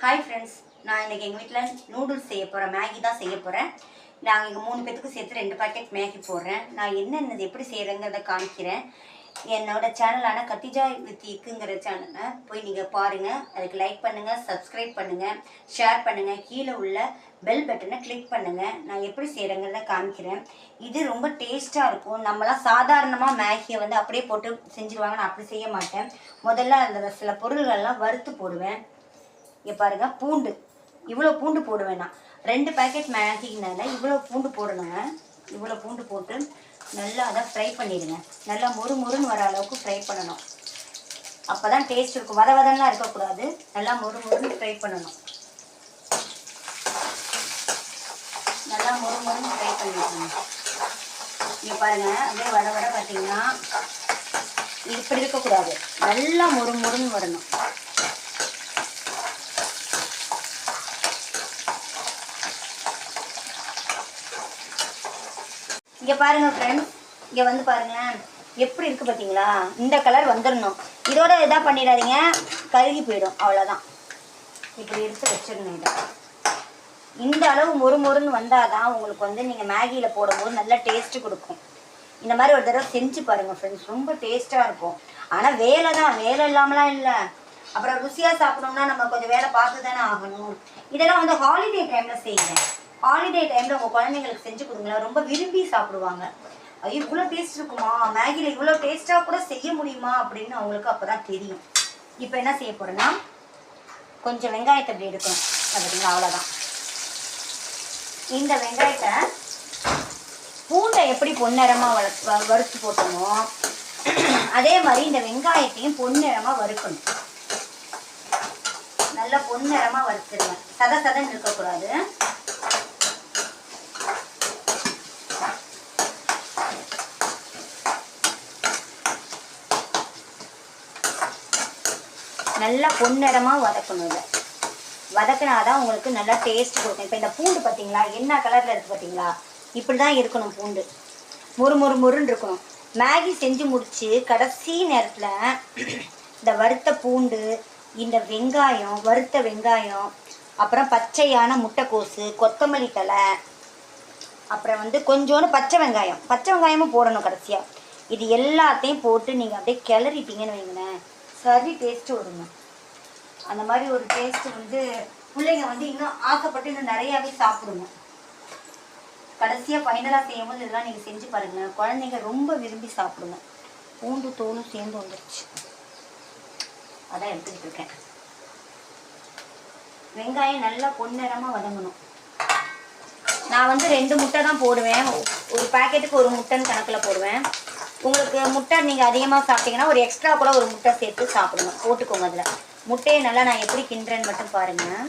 Hi friends நான் இன்றைக்கி எங்கள் வீட்டில் நூடுல்ஸ் செய்ய போகிறேன் மேகி தான் செய்ய போகிறேன் நாங்கள் எங்கள் மூணு பேத்துக்கும் சேர்த்து ரெண்டு பாக்கெட் மேகி போடுறேன். நான் என்னென்னது எப்படி செய்கிறேங்கிறத காமிக்கிறேன். என்னோட சேனலான கத்திஜா வித் இக்குங்கிற சேனலை போய் நீங்கள் பாருங்கள் அதுக்கு லைக் பண்ணுங்கள் சப்ஸ்கிரைப் பண்ணுங்கள் ஷேர் பண்ணுங்கள் கீழே உள்ள பெல் பட்டனை கிளிக் பண்ணுங்கள் நான் எப்படி செய்கிறேங்கிறத காமிக்கிறேன். இது ரொம்ப டேஸ்ட்டாக இருக்கும். நம்மளாம் சாதாரணமாக மேகியை வந்து அப்படியே போட்டு செஞ்சுருவாங்க. நான் அப்படி செய்ய மாட்டேன். முதல்ல அந்த சில பொருள்கள்லாம் வறுத்து போடுவேன். இங்கே பாருங்க பூண்டு. இவ்வளோ பூண்டு போடுவேன் நான் ரெண்டு பேக்கெட் மேகினால இவ்வளோ பூண்டு போடணுங்க. இவ்வளோ பூண்டு போட்டு நல்லா அதை ஃப்ரை பண்ணிடுங்க. நல்லா மொறு மொறுன்னு வர அளவுக்கு ஃப்ரை பண்ணணும். அப்போ தான் டேஸ்ட் இருக்கும். வத வதன்லாம் இருக்கக்கூடாது. நல்லா மொறு மொறுன்னு ஃப்ரை பண்ணணும். நல்லா மொறு மொறுன்னு ஃப்ரை பண்ணிடுங்க. இங்கே பாருங்க அப்படியே வட வட பார்த்தீங்கன்னா இப்படி இருக்கக்கூடாது. நல்லா மொறு மொறுன்னு வரணும். இங்கே பாருங்கள் ஃப்ரெண்ட்ஸ் இங்கே வந்து பாருங்களேன். எப்படி இருக்குது பார்த்தீங்களா இந்த கலர் வந்துடணும் இதோட இதாக பண்ணிடாதீங்க. கருகி போயிடும். அவ்வளோதான் இப்படி எடுத்து வச்சிடணும் இதை. இந்த அளவு மொறு மொறுன்னு வந்தால் தான் உங்களுக்கு வந்து நீங்கள் மேகியில் போடும்போது நல்ல டேஸ்ட்டு கொடுக்கும். இந்த மாதிரி ஒரு தடவை செஞ்சு பாருங்கள் ஃப்ரெண்ட்ஸ் ரொம்ப டேஸ்ட்டாக இருக்கும். ஆனால் வேலை தான். வேலை இல்லாமலாம் இல்லை. அப்புறம் ருசியாக சாப்பிடணும்னா நம்ம கொஞ்சம் வேலை பார்த்து தானே ஆகணும். இதெல்லாம் வந்து ஹாலிடே டைமில் செய்யுங்க. ஹாலிடே டைமில் உங்கள் குழந்தைங்களுக்கு செஞ்சு கொடுங்களேன். ரொம்ப விரும்பி சாப்பிடுவாங்க. ஐயோ இவ்வளோ டேஸ்ட் இருக்குமா? மேகியில் இவ்வளோ டேஸ்ட்டாக கூட செய்ய முடியுமா? அப்படின்னு அவங்களுக்கு அப்போ தான் தெரியும். இப்போ என்ன செய்ய போகிறேன்னா கொஞ்சம் வெங்காயத்தை அப்படி எடுக்கணும். பார்த்தீங்களா அவ்வளோதான் இந்த வெங்காயத்தை பூண்டை எப்படி பொன்னிறமாக வள வறுத்து போட்டோமோ அதே மாதிரி இந்த வெங்காயத்தையும் பொன்னிறமாக வறுக்கணும். நல்லா பொன்னிறமாக வறுத்துருவேன் சத சதன்னு இருக்கக்கூடாது. நல்லா பொன்னிறமாக வதக்கணும் இதை. வதக்கினாதான் உங்களுக்கு நல்லா டேஸ்ட் கொடுக்கும். இப்போ இந்த பூண்டு பார்த்தீங்களா என்ன கலரில் இருக்குது பார்த்தீங்களா இப்படி தான் இருக்கணும் பூண்டு. மொறு மொறு மொறுன்னு இருக்கணும். மேகி செஞ்சு முடித்து கடைசி நேரத்தில் இந்த வறுத்த பூண்டு இந்த வெங்காயம் வறுத்த வெங்காயம் அப்புறம் பச்சையான முட்டைக்கோசு கொத்தமல்லி தழை அப்புறம் வந்து கொஞ்சோண்டு பச்சை வெங்காயம். பச்சை வெங்காயமும் போடணும் கடைசியாக இது எல்லாத்தையும் போட்டு நீங்கள் அப்படியே கிளறிட்டீங்கன்னு வைங்களேன். சரி டேஸ்ட்டு வருங்க அந்த மாதிரி ஒரு டேஸ்ட் வந்து பிள்ளைங்க வந்து இன்னும் ஆசைப்பட்டு இன்னும் நிறையாவே சாப்பிடுங்க. கடைசியாக ஃபைனலாக செய்யும்போது இதெல்லாம் நீங்கள் செஞ்சு பாருங்க. குழந்தைங்க ரொம்ப விரும்பி சாப்பிடுங்க. பூண்டு தோலும் சேர்ந்து வந்துருச்சு. அதான் எடுத்துக்கிட்டு இருக்கேன். வெங்காயம் நல்லா பொன்னிறமாக வதங்கணும். நான் வந்து ரெண்டு முட்டை தான் போடுவேன். ஒரு பாக்கெட்டுக்கு ஒரு முட்டைன்னு கணக்கில் போடுவேன். உங்களுக்கு முட்டை நீங்கள் அதிகமாக சாப்பிட்டீங்கன்னா ஒரு எக்ஸ்ட்ரா கூட ஒரு முட்டை சேர்த்து சாப்பிடுங்க போட்டுக்கோங்க அதில். முட்டையை நல்லா நான் எப்படி கிண்டுறேன்னு மட்டும் பாருங்கள்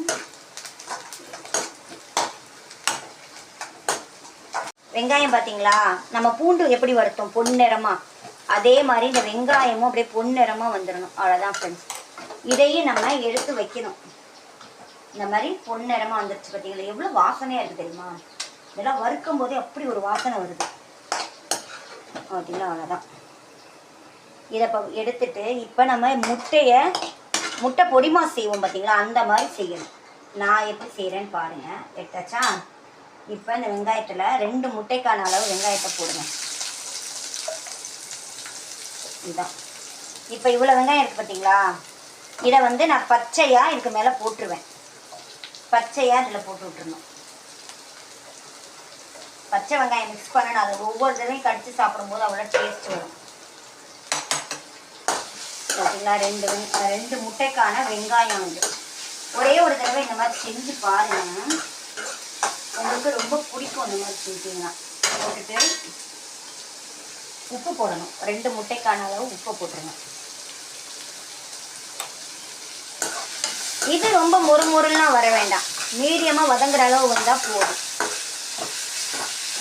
வெங்காயம் பார்த்தீங்களா நம்ம பூண்டு எப்படி வறுத்தோம்? பொன்னிறமாக அதே மாதிரி இந்த வெங்காயமும் அப்படியே பொன்னிறமாக வந்துடணும். அவ்வளோதான் ஃப்ரெண்ட்ஸ் இதையும் நம்ம எடுத்து வைக்கணும். இந்த மாதிரி பொன்னிறமாக வந்துருச்சு பார்த்தீங்களா எவ்வளோ வாசனையாக இருக்குது தெரியுமா? இதெல்லாம் வறுக்கும் போதே அப்படி ஒரு வாசனை வருது. பார்த்தீங்களா அவ்வளோதான் இதை இப்போ எடுத்துட்டு இப்போ நம்ம முட்டையை முட்டை பொடிமா செய்வோம் பார்த்தீங்களா அந்த மாதிரி செய்யணும். நான் எப்படி செய்கிறேன்னு பாருங்கள் எடுத்தாச்சா? இப்போ இந்த வெங்காயத்தில் ரெண்டு முட்டைக்கான அளவு வெங்காயத்தை போடுங்க. இதான். இப்போ இவ்வளோ வெங்காயம் இருக்குது பார்த்தீங்களா இதை வந்து நான் பச்சையாக இதுக்கு மேலே போட்டுருவேன். பச்சையாக இதில் போட்டு விட்டுருணும் பச்சை வெங்காயம் மிக்ஸ் பண்ணணும் அது ஒவ்வொரு தடவையும் கடிச்சு சாப்பிடும்போது அவ்வளோ டேஸ்ட் வரும். பார்த்தீங்களா ரெண்டு ரெண்டு முட்டைக்கான வெங்காயம் வந்து ஒரே ஒரு தடவை இந்த மாதிரி செஞ்சு பாருங்க. உங்களுக்கு ரொம்ப பிடிக்கும் இந்த மாதிரி செஞ்சீங்கன்னா. போட்டுட்டு உப்பு போடணும். ரெண்டு முட்டைக்கான அளவு உப்பு போட்டுருங்க. இது ரொம்ப மொறு மொறுலாம் வர வேண்டாம். மீடியமாக வதங்குற அளவு வந்தால் போதும்.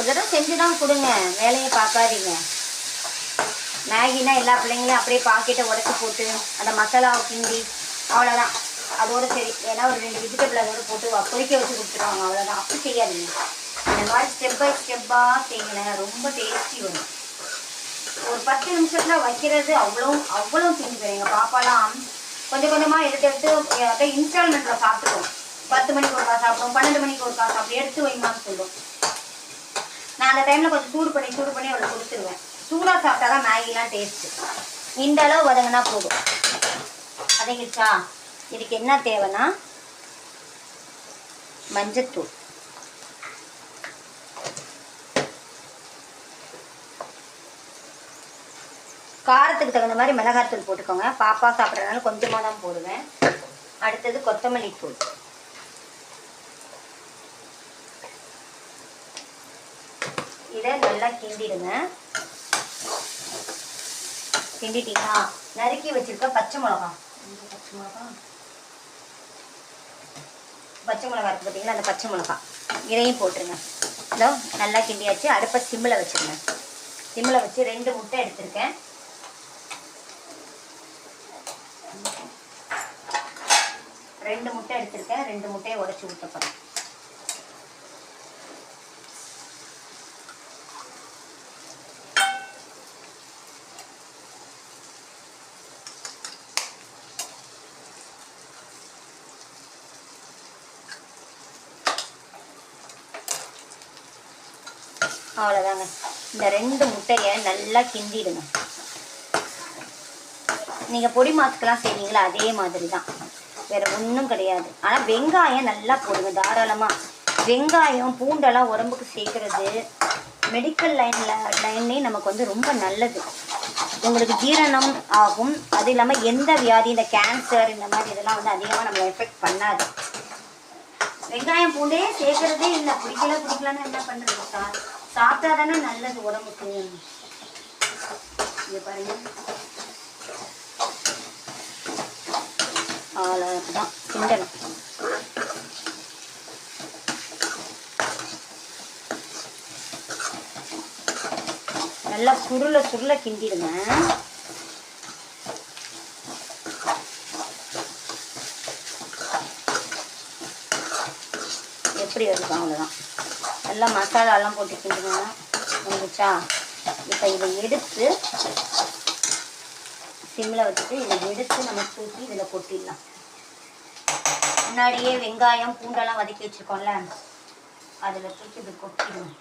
ஒரு தடவை செஞ்சு தான் கொடுங்க. வேலையை பார்க்காதீங்க. மேகினா எல்லா பிள்ளைங்களும் அப்படியே பாக்கெட்டை உடச்சி போட்டு அந்த மசாலாவை கிண்டி அவ்வளோதான் அதோட சரி. ஏன்னா ஒரு ரெண்டு வெஜிடபிள் அதோட போட்டு பொறிக்க வச்சு கொடுத்துருவாங்க. அவ்வளோதான் அப்படி செய்யாதீங்க. இந்த மாதிரி ஸ்டெப் பை ஸ்டெப்பாக செய்யுங்களேன் ரொம்ப டேஸ்டி வரும். ஒரு பத்து நிமிஷத்தில் வைக்கிறது அவ்வளோ அவ்வளோ செஞ்சு எங்கள் பாப்பாலாம் கொஞ்சம் கொஞ்சமாக எடுத்து எடுத்து அப்படியே இன்ஸ்டால்மெண்ட்டில் சாப்பிட்டுருவோம் பத்து மணிக்கு ஒருக்கா சாப்பிடும் பன்னெண்டு மணிக்கு ஒருக்கா சாப்பிடும். எடுத்து வைமான்னு சொல்லுவோம் நான் அந்த டைமில் கொஞ்சம் சூடு பண்ணி சூடு பண்ணி அவளுக்கு கொடுத்துருவேன் சூடாக சாப்பிட்டா தான் மேகிலாம் டேஸ்ட்டு இந்த அளவு வதங்கினா போதும். வதங்கிடுச்சா? இதுக்கு என்ன தேவைன்னா மஞ்சத்தூள். காரத்துக்கு தகுந்த மாதிரி மிளகாத்தூள் போட்டுக்கோங்க. பாப்பா சாப்பிட்றதுனால கொஞ்சமாக தான் போடுவேன். அடுத்தது கொத்தமல்லி தூள். இதை நல்லா கிண்டிடுங்க. கிண்டிட்டீங்களா? நறுக்கி வச்சிருக்க பச்சை மிளகா. பச்சை மிளகா. பச்சை மிளகா இருக்கு பார்த்தீங்களா அந்த பச்சை மிளகா. இதையும் போட்டுருங்க. இதோ நல்லா கிண்டியாச்சு. அடுப்பை சிம்மில் வச்சுருங்க. சிம்மில் வச்சு ரெண்டு முட்டை எடுத்திருக்கேன். ரெண்டு முட்டை எடுத்திருக்கேன். ரெண்டு முட்டையை உடச்சி ஊற்றப்படும் அவ்வளோதாங்க இந்த ரெண்டு முட்டையை நல்லா கிண்டிடுங்க. நீங்கள் பொடி மாத்துக்கெல்லாம் செய்வீங்களா? அதே மாதிரி தான் வேறு ஒன்றும் கிடையாது. ஆனால் வெங்காயம் நல்லா போடுங்க தாராளமாக வெங்காயம் பூண்டெல்லாம் உடம்புக்கு சேர்க்குறது மெடிக்கல் லைனில் லைன்லேயே நமக்கு வந்து ரொம்ப நல்லது. உங்களுக்கு ஜீரணம் ஆகும். அது இல்லாமல் எந்த வியாதி இந்த கேன்சர் இந்த மாதிரி இதெல்லாம் வந்து அதிகமாக நம்மளை எஃபெக்ட் பண்ணாது. வெங்காயம் பூண்டே சேர்க்குறதே இல்லை. பிடிக்கல பிடிக்கலன்னு என்ன பண்ணுறது சார்? சாப்பிட்டா தானே நல்லது உடம்புக்கு இங்க பாருங்க. அவ்வளோதான் கிண்டணும். நல்லா சுருள சுருள கிண்டிடுங்க. எப்படி இருக்கும் அவ்வளோதான் நல்லா மசாலாலாம் போட்டு கிண்டுங்க வந்துச்சா? இப்போ இதை எடுத்து சிம்மில் வச்சுட்டு இதை எடுத்து நம்ம தூக்கி இதில் கொட்டிடலாம். முன்னாடியே வெங்காயம் பூண்டெல்லாம் வதக்கி வச்சுருக்கோம்ல அதில் தூக்கி இதை கொட்டிடுவோம்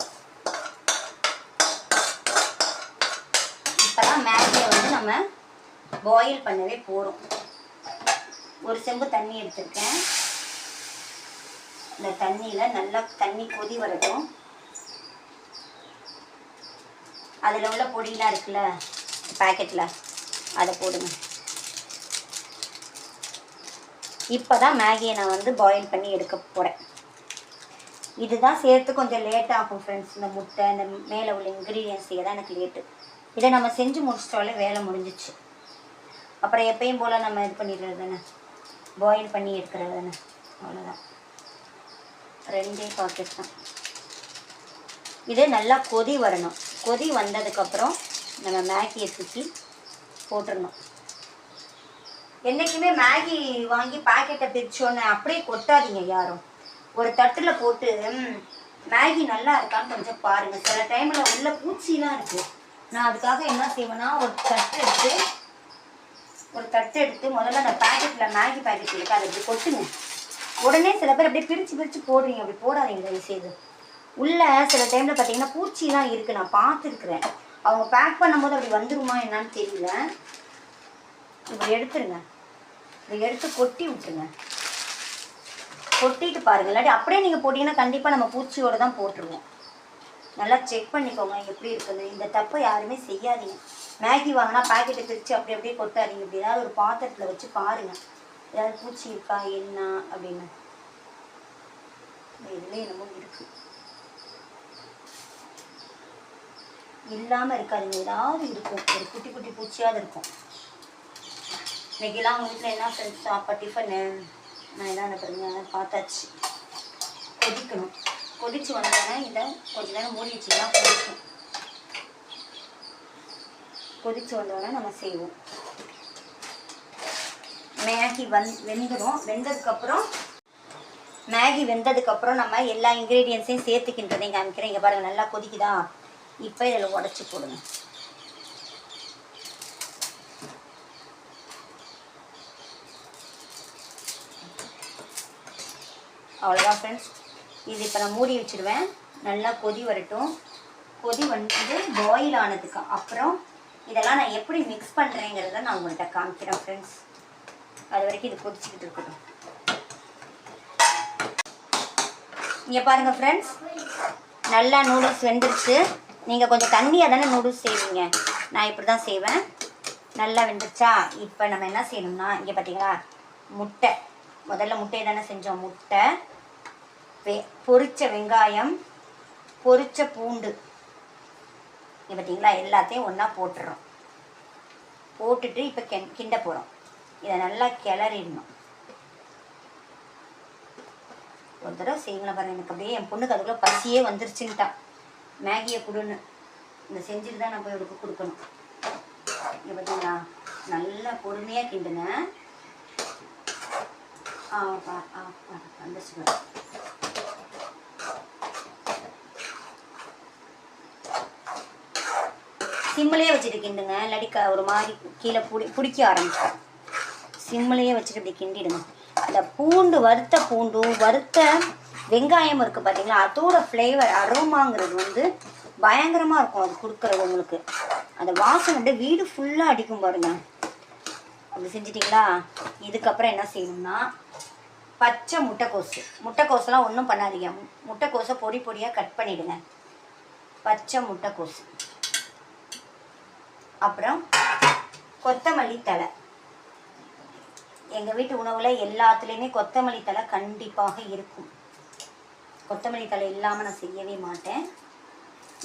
இப்போதான் மேகியை வந்து நம்ம பாயில் பண்ணவே போகிறோம் ஒரு செம்பு தண்ணி எடுத்திருக்கேன். இந்த தண்ணியில் நல்லா தண்ணி கொதி வரட்டும். அதில் உள்ள பொடியெலாம் இருக்குல்ல பேக்கெட்டில் அதை போடுங்க. இப்போ தான் மேகியை நான் வந்து பாயில் பண்ணி எடுக்க போகிறேன் இதுதான் சேர்த்து கொஞ்சம் லேட் ஆகும் ஃப்ரெண்ட்ஸ் இந்த முட்டை இந்த மேலே உள்ள இன்க்ரீடியன்ஸ் தான் எனக்கு லேட்டு இதை நம்ம செஞ்சு முடிச்சிட்டாலே வேலை முடிஞ்சிச்சு. அப்புறம் எப்பயும் போல் நம்ம இது பண்ணிடுறது தானே? பாயில் பண்ணி எடுக்கிறது தானே? அவ்வளோதான் ரெண்டே பாக்கெட் தான். இது நல்லா கொதி வரணும். கொதி வந்ததுக்கப்புறம் நம்ம மேகியை தூக்கி போட்டுடணும் என்றைக்குமே மேகி வாங்கி பாக்கெட்டை பிரிச்சோன்னு அப்படியே கொட்டாதீங்க யாரும். ஒரு தட்டில் போட்டு மேகி நல்லா இருக்கான்னு கொஞ்சம் பாருங்கள் சில டைமில் உள்ள பூச்சிலாம் இருக்குது நான் அதுக்காக என்ன செய்வேன்னா ஒரு தட்டு எடுத்து ஒரு தட்டு எடுத்து முதல்ல அந்த பேக்கெட்டில் மேகி பேக்கெட் இருக்குது அதை இப்படி கொட்டுங்க. உடனே சில பேர் அப்படியே பிரித்து பிரித்து போடுறீங்க. அப்படி போடாதீங்க தயவு செய்து உள்ள சில டைமில் பார்த்தீங்கன்னா பூச்சிலாம் இருக்குது நான் பார்த்துருக்குறேன். அவங்க பேக் பண்ணும்போது அப்படி வந்துருமா என்னான்னு தெரியல. இப்படி எடுத்துருங்க. இப்படி எடுத்து கொட்டி விட்டுருங்க. கொட்டிட்டு பாருங்க. இல்லாட்டி அப்படியே நீங்கள் போட்டிங்கன்னா கண்டிப்பாக நம்ம பூச்சியோடு தான் போட்டுருவோம். நல்லா செக் பண்ணிக்கோங்க. எப்படி இருக்குது இந்த தப்பை யாருமே செய்யாதீங்க. மேகி வாங்கினா பாக்கெட்டை பிரித்து அப்படி அப்படியே கொட்டாதீங்க. இப்படி ஏதாவது ஒரு பாத்திரத்தில் வச்சு பாருங்கள் ஏதாவது பூச்சி இருக்கா என்ன அப்படின்னு. இதுல என்னமோ இருக்கு. இல்லாமல் இருக்காதுங்க. ஏதாவது இருக்கும். ஒரு குட்டி குட்டி பூச்சியாவது இருக்கும். இன்னைக்கெல்லாம் உங்கள் வீட்டில் என்ன ஃப்ரெண்ட்ஸ் சாப்பா டிஃபனு நான் என்ன பாருங்க. பார்த்தாச்சு. கொதிக்கணும். கொதிச்சு வந்தோடனே இதை கொஞ்ச நேரம் மூடி வச்சுக்கலாம் கொதிக்கும். கொதிச்சு வந்தோடனே நம்ம செய்வோம். மேகி வந் வெந்துடும் வெந்ததுக்கப்புறம் மேகி வெந்ததுக்கப்புறம் நம்ம எல்லா இன்க்ரீடியன்ஸையும் சேர்த்துக்கின்றதையும் காமிக்கிறேன். இங்கே பாருங்கள் நல்லா கொதிக்குதா? இப்போ இதில் உடச்சி போடுங்க. அவ்வளோதான் ஃப்ரெண்ட்ஸ் இது இப்போ நான் மூடி வச்சுடுவேன் நல்லா கொதி வரட்டும். கொதி வந்து பாயில் ஆனதுக்கு அப்புறம் இதெல்லாம் நான் எப்படி மிக்ஸ் பண்ணுறேங்கிறத நான் உங்கள்கிட்ட காமிக்கிறேன் ஃப்ரெண்ட்ஸ் அது வரைக்கும் இது கொதிச்சுக்கிட்டு இருக்கட்டும். இங்கே பாருங்கள் ஃப்ரெண்ட்ஸ் நல்லா நூடுல்ஸ் வெந்துருச்சு. நீங்கள் கொஞ்சம் தண்ணியாக தானே நூடுல்ஸ் செய்வீங்க. நான் இப்படி தான் செய்வேன். நல்லா வெந்துருச்சா? இப்போ நம்ம என்ன செய்யணும்னா இங்கே பார்த்தீங்களா முட்டை. முதல்ல முட்டையை தானே செஞ்சோம். முட்டை வெ பொரிச்ச வெங்காயம் பொரிச்ச பூண்டு. இங்கே பார்த்தீங்களா எல்லாத்தையும் ஒன்றா போட்டுறோம். போட்டுட்டு இப்போ கென் கிண்ட போகிறோம் இதை நல்லா கிளறிடணும். ஒரு தடவை செய்யுங்களேன் பாருங்க எனக்கு அப்படியே என் பொண்ணுக்கு அதுக்குள்ளே பசியே வந்துருச்சுன்ட்டான் மேகியை கொடுன்னு. இந்த செஞ்சுட்டு தான் நான் போய் அவளுக்கு கொடுக்கணும். இங்கே பார்த்தீங்களா நல்லா பொறுமையாக கிண்டுங்க. ஆ பா ஆ ஆ வந்துருச்சு சிம்மிலே வச்சுட்டு கிண்டுங்க. இல்லாட்டி ஒரு மாதிரி கீழே பிடி பிடிக்க ஆரம்பிச்சிடும். சிம்மிலேயே வச்சுட்டு இப்படி கிண்டிடுங்க. இந்த பூண்டு வறுத்த பூண்டும் வறுத்த வெங்காயம் இருக்குது பார்த்தீங்களா அதோட ஃப்ளேவர் அரோமாங்கிறது வந்து பயங்கரமாக இருக்கும் அது கொடுக்குறது உங்களுக்கு. அந்த வாசனை அப்படியே வீடு ஃபுல்லாக அடிக்கும் பாருங்க. அப்படி செஞ்சிட்டிங்களா? இதுக்கப்புறம் என்ன செய்யணும்னா பச்சை முட்டைக்கோசு. முட்டைக்கோசெல்லாம் ஒன்றும் பண்ணாதீங்க. முட்டைக்கோஸை பொடி பொடியாக கட் பண்ணிவிடுங்க பச்சை முட்டைக்கோசு. அப்புறம் கொத்தமல்லி தழை. எங்கள் வீட்டு உணவில் எல்லாத்துலேயுமே கொத்தமல்லி தழை கண்டிப்பாக இருக்கும். கொத்தமல்லி தழை இல்லாமல் நான் செய்யவே மாட்டேன்.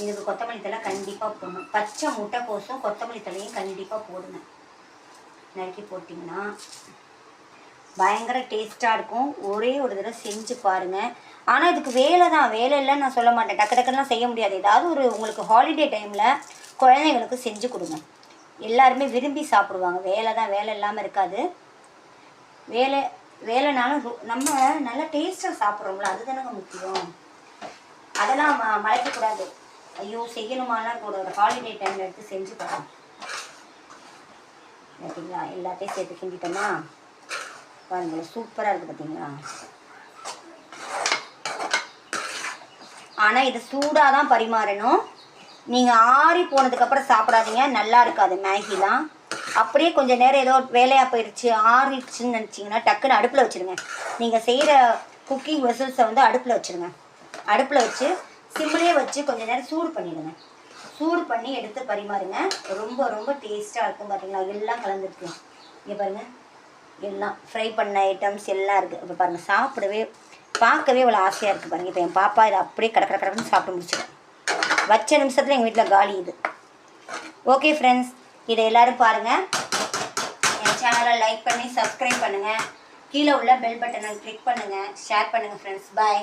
இதுக்கு கொத்தமல்லி தழை கண்டிப்பாக போடணும். பச்சை முட்டைக்கோசும் கொத்தமல்லி தழையும் கண்டிப்பாக போடுங்க. நறுக்கி போட்டிங்கன்னா பயங்கர டேஸ்ட்டாக இருக்கும். ஒரே ஒரு தடவை செஞ்சு பாருங்கள் ஆனால் இதுக்கு வேலை தான். வேலை இல்லைன்னு நான் சொல்ல மாட்டேன். டக்கு டக்குலாம் செய்ய முடியாது. ஏதாவது ஒரு உங்களுக்கு ஹாலிடே டைமில் குழந்தைங்களுக்கு செஞ்சு கொடுங்க. எல்லாருமே விரும்பி சாப்பிடுவாங்க. வேலை தான். வேலை இல்லாமல் இருக்காது. வேலை வேலைனாலும் ரொ- நம்ம நல்லா டேஸ்ட்டாக சாப்பிட்றோம்ல அதுதானங்க முக்கியம். அதெல்லாம் ம மறைக்கக்கூடாது. ஐயோ செய்யணுமாலாம் கூட ஒரு ஹாலிடே டைமில் எடுத்து செஞ்சு பாருங்க. பார்த்தீங்களா எல்லாத்தையும் சேர்த்து கிண்டிட்டோமா பாருங்கள் சூப்பராக இருக்குது பார்த்தீங்களா ஆனால் இது சூடாக தான் பரிமாறணும். நீங்கள் ஆறி போனதுக்கப்புறம் சாப்பிடாதீங்க நல்லா இருக்காது. மேகிலாம் அப்படியே கொஞ்சம் நேரம் ஏதோ வேலையாக போயிடுச்சு ஆறிடுச்சுன்னு நினச்சிங்கன்னா டக்குன்னு அடுப்பில் வச்சுருங்க. நீங்கள் செய்கிற குக்கிங் வெசல்ஸை வந்து அடுப்பில் வச்சுருங்க. அடுப்பில் வச்சு சிம்மிலே வச்சு கொஞ்சம் நேரம் சூடு பண்ணிடுங்க. சூடு பண்ணி எடுத்து பரிமாறுங்க. ரொம்ப ரொம்ப டேஸ்ட்டாக இருக்கும் பார்த்தீங்களா எல்லாம் கலந்துருக்கு. இங்கே பாருங்கள் எல்லாம் ஃப்ரை பண்ண ஐட்டம்ஸ் எல்லாம் இருக்குது இப்போ பாருங்கள் சாப்பிடவே பார்க்கவே இவ்வளோ ஆசையாக இருக்குது பாருங்கள் இப்போ என் பாப்பா இதை அப்படியே கடற்கரை கடற்கரைன்னு சாப்பிட்டு முடிச்சிடும் வச்ச நிமிஷத்தில் எங்கள் வீட்டில் காலி இது. ஓகே ஃப்ரெண்ட்ஸ் இதை எல்லாரும் பாருங்கள் என் சேனலை லைக் பண்ணி சப்ஸ்கிரைப் பண்ணுங்கள் கீழே உள்ள பெல் பட்டனை கிளிக் பண்ணுங்கள் ஷேர் பண்ணுங்கள் ஃப்ரெண்ட்ஸ் பாய்